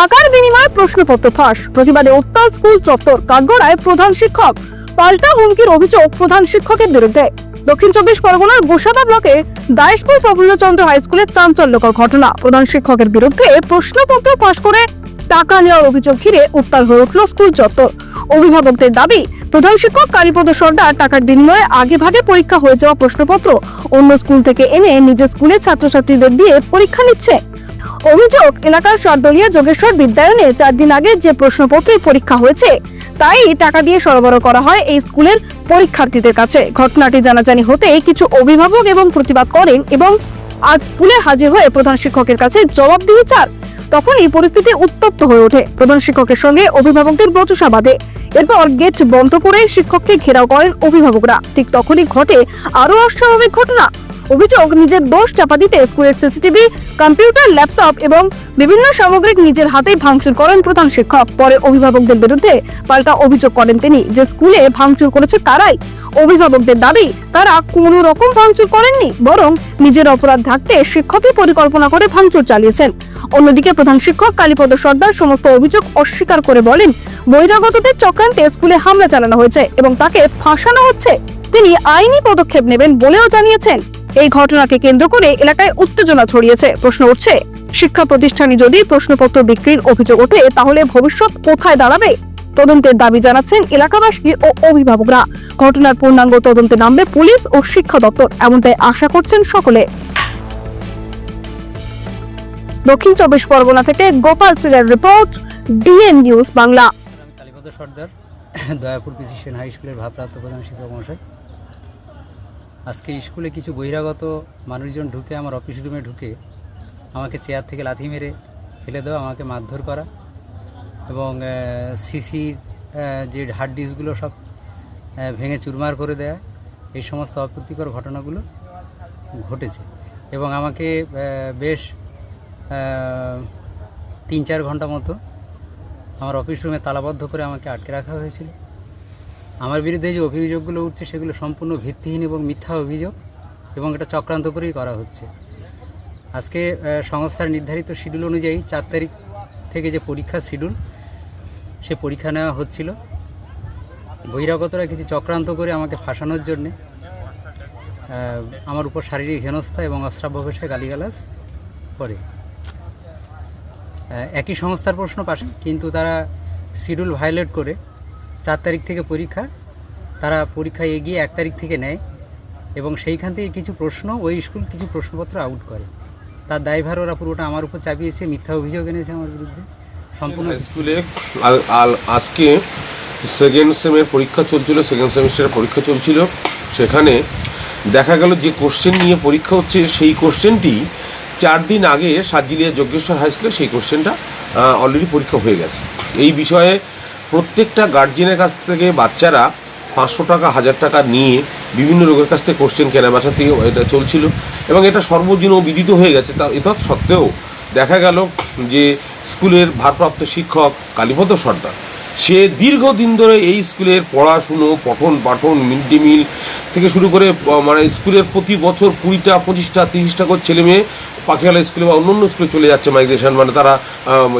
টাকার বিনিময়ে প্রশ্নপত্র ফাঁস। প্রতিবাদে উত্তাল স্কুল চত্বর কাঠগড়ায় প্রধান শিক্ষক পাল্টা হুমকির অভিযোগ প্রধান শিক্ষকের বিরুদ্ধে। দক্ষিণ চব্বিশ পরগনার গোসাবা ব্লকে দায়েশপুর প্রফুল্লচন্দ্র হাই স্কুলের চাঞ্চল্যকর ঘটনা। প্রধান শিক্ষকের বিরুদ্ধে প্রশ্নপত্র ফাঁস করে টাকা নেওয়ার অভিযোগ ঘিরে উত্তাল হয়ে উঠল স্কুল চত্বর। অভিভাবকদের দাবি, প্রধান শিক্ষক কালীপদ সর্দার টাকার বিনিময়ে আগে ভাগে পরীক্ষা হয়ে যাওয়া প্রশ্নপত্র অন্য স্কুল থেকে এনে নিজের স্কুলের ছাত্রছাত্রীদের দিয়ে পরীক্ষা নিচ্ছে। অভিযোগ, এলাকার সর্দলিয়া যোগেশ্বর বিদ্যায়নে চার দিন আগে যে প্রশ্নপত্রের পরীক্ষা হয়েছে, তাই টাকা দিয়ে সরবরাহ করা হয় এই স্কুলের পরীক্ষার্থীদের কাছে। ঘটনাটি জানাজানি হতে কিছু অভিভাবক এবং প্রতিবাদ করেন এবং আজ স্কুলে হাজির হয়ে প্রধান শিক্ষকের কাছে জবাব দিয়ে চার তখনই পরিস্থিতি উত্তপ্ত হয়ে ওঠে। প্রধান শিক্ষকের সঙ্গে অভিভাবকদের বচসা বাঁধে। এরপর গেট বন্ধ করে শিক্ষককে ঘেরাও করেন অভিভাবকরা। ঠিক তখনই ঘটে আরও অস্বাভাবিক ঘটনা। অভিযোগ, নিজের দোষ চাপা দিতে স্কুলের সিসিটিভি, কম্পিউটার, ল্যাপটপ এবং বিভিন্ন সামগ্রিক নিজের হাতেই ভাঙচুর করেন প্রধান শিক্ষক। পরে অভিভাবকদের বিরুদ্ধে পাল্টা অভিযোগ করেন তিনি। যে স্কুলে ভাঙচুর করেছে তারাই। অভিভাবকদের দাবি, তারা কোনো রকম ভাঙচুর করেননি, বরং নিজের অপরাধ ঢাকতে শিক্ষকই পরিকল্পনা করে ভাঙচুর চালিয়েছেন। অন্যদিকে প্রধান শিক্ষক কালীপদ সর্দার সমস্ত অভিযোগ অস্বীকার করে বলেন, বহিরাগতদের চক্রান্তে স্কুলে হামলা চালানো হয়েছে এবং তাকে ফাঁসানো হচ্ছে। তিনি আইনি পদক্ষেপ নেবেন বলেও জানিয়েছেন। এই ঘটনাকে কেন্দ্র করে এলাকায় উত্তেজনা ছড়িয়েছে। প্রশ্ন উঠছে, শিক্ষা প্রতিষ্ঠানে যদি প্রশ্নপত্র বিক্রির অভিযোগ ওঠে, তাহলে ভবিষ্যৎ কোথায় দাঁড়াবে? তদন্তের দাবি জানাচ্ছেন এলাকাবাসী ও অভিভাবকরা। ঘটনার পূর্ণাঙ্গ তদন্তে নামবে পুলিশ ও শিক্ষা দপ্তর, এমনটাই আশা করছেন সকলে। দক্ষিণ চব্বিশ পরগনা থেকে Gopal সিলের report, DN news Bangla. Dayapur PC Sen high স্কুলের ভারপ্রাপ্ত প্রধান শিক্ষক মহাশয়। আজকে স্কুলে কিছু বহিরাগত মানুষজন ঢুকে, আমার অফিস রুমে ঢুকে আমাকে চেয়ার থেকে লাথি মেরে ফেলে দেওয়া, আমাকে মারধর করা এবং সিসি যে হার্ড ডিস্কগুলো সব ভেঙে চুরমার করে দেয়া, এই সমস্ত অপ্রীতিকর ঘটনাগুলো ঘটেছে এবং আমাকে বেশ তিন চার ঘণ্টা মতো আমার অফিস রুমে তালাবদ্ধ করে আমাকে আটকে রাখা হয়েছিল। আমার বিরুদ্ধে যে অভিযোগগুলো উঠছে সেগুলো সম্পূর্ণ ভিত্তিহীন এবং মিথ্যা অভিযোগ এবং এটা চক্রান্ত করেই করা হচ্ছে। আজকে সংস্থার নির্ধারিত শিডিউল অনুযায়ী চার তারিখ থেকে যে পরীক্ষার শিডিউল, সে পরীক্ষা নেওয়া হচ্ছিল। বহিরাগতরা কিছু চক্রান্ত করে আমাকে ফাঁসানোর জন্যে আমার উপর শারীরিক হেনস্থা এবং অশ্রাব্য গালিগালাজ করে। একই সংস্থার প্রশ্ন পাশে, কিন্তু তারা শিডিউল ভায়োলেট করে চার তারিখ থেকে পরীক্ষা। তারা পরীক্ষা এগিয়ে এক তারিখ থেকে নেয় এবং সেইখান থেকে কিছু প্রশ্ন, ওই স্কুল কিছু প্রশ্নপত্র আউট করে। তার দায়ভার ওরা পুরোটা আমার উপর চাপিয়েছে, মিথ্যা অভিযোগ এনেছে আমার বিরুদ্ধে। সম্পূর্ণ স্কুলে আজকে সেকেন্ড সেমের পরীক্ষা চলছিল সেকেন্ড সেমিস্টারের পরীক্ষা চলছিল। সেখানে দেখা গেল যে কোশ্চেন নিয়ে পরীক্ষা হচ্ছে, সেই কোশ্চেনটি চার দিন আগে সাতজিলিয়া যজ্ঞেশ্বর হাই স্কুলে সেই কোশ্চেনটা অলরেডি পরীক্ষা হয়ে গেছে। এই বিষয়ে প্রত্যেকটা গার্জিয়ানের কাছ থেকে বাচ্চারা পাঁচশো টাকা, হাজার টাকা নিয়ে বিভিন্ন লোকের কাছ থেকে কোশ্চেন কেনাবেচা থেকে এটা চলছিল এবং এটা সর্বজন বিদিত হয়ে গেছে। তা এতৎ সত্ত্বেও দেখা গেল যে স্কুলের ভারপ্রাপ্ত শিক্ষক কালীপদ সর্দার সে দীর্ঘদিন ধরে এই স্কুলের পড়াশুনো, পঠন পাঠন মিড ডে মিল থেকে শুরু করে মানে স্কুলের প্রতি বছর কুড়িটা, পঁচিশটা, তিরিশটা করে ছেলে মেয়ে পাখিয়ালা স্কুলে বা অন্য অন্য স্কুলে চলে যাচ্ছে মাইগ্রেশন মানে তারা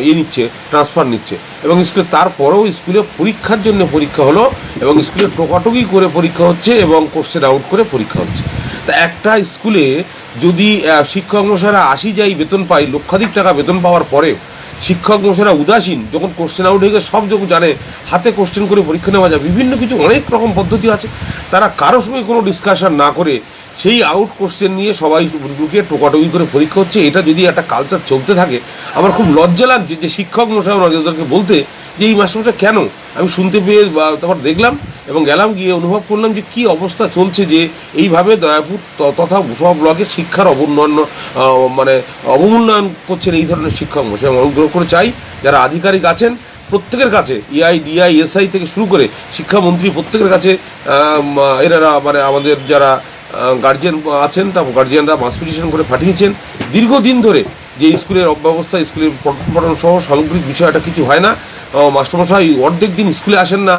ইয়ে নিচ্ছে ট্রান্সফার নিচ্ছে। এবং স্কুলে তারপরেও স্কুলে পরীক্ষার জন্য পরীক্ষা হলো এবং স্কুলে টোকাটুকি করে পরীক্ষা হচ্ছে এবং কোর্সের আউট করে পরীক্ষা হচ্ছে। তা একটা স্কুলে যদি শিক্ষক মশাইরা আশি যাই বেতন পায়, লক্ষাধিক টাকা বেতন পাওয়ার পরে শিক্ষক মশাইরা উদাসীন, যখন কোশ্চেন আউট হয়ে গেছে সব যখন জানে, হাতে কোশ্চেন করে পরীক্ষা নেওয়া যায়, বিভিন্ন কিছু অনেক রকম পদ্ধতি আছে। তারা কারোর সঙ্গে কোনো ডিসকাশন না করে সেই আউট কোশ্চেন নিয়ে সবাই ঢুকে টোকাটুকি করে পরীক্ষা হচ্ছে। এটা যদি একটা কালচার চলতে থাকে, আমার খুব লজ্জা লাগছে যে শিক্ষক মশাই ওদেরকে বলতে যে, এই মাস্টারমশাই, কেন? আমি শুনতে পেয়ে বা তারপর দেখলাম এবং গেলাম গিয়ে অনুভব করলাম যে, কি অবস্থা চলছে যে এইভাবে দয়াপুর তথা সব ব্লকের শিক্ষার অবনয়ন মানে অবমূল্যায়ন করছেন এই ধরনের শিক্ষক মশাই। আমি অনুগ্রহ করে চাই, যারা আধিকারিক আছেন, প্রত্যেকের কাছে ইআই ডিআই, এসআই থেকে শুরু করে শিক্ষামন্ত্রী প্রত্যেকের কাছে এনারা মানে আমাদের যারা গার্জিয়ান আছেন, তা গার্জিয়ানরা মাস পিটিশন করে পাঠিয়েছেন। দীর্ঘদিন ধরে যে স্কুলের অব্যবস্থা, স্কুলের পঠন সহ সামগ্রিক বিষয়টা কিছু হয় না। মাস্টারমশাই, অর্ধেক দিন স্কুলে আসেন না।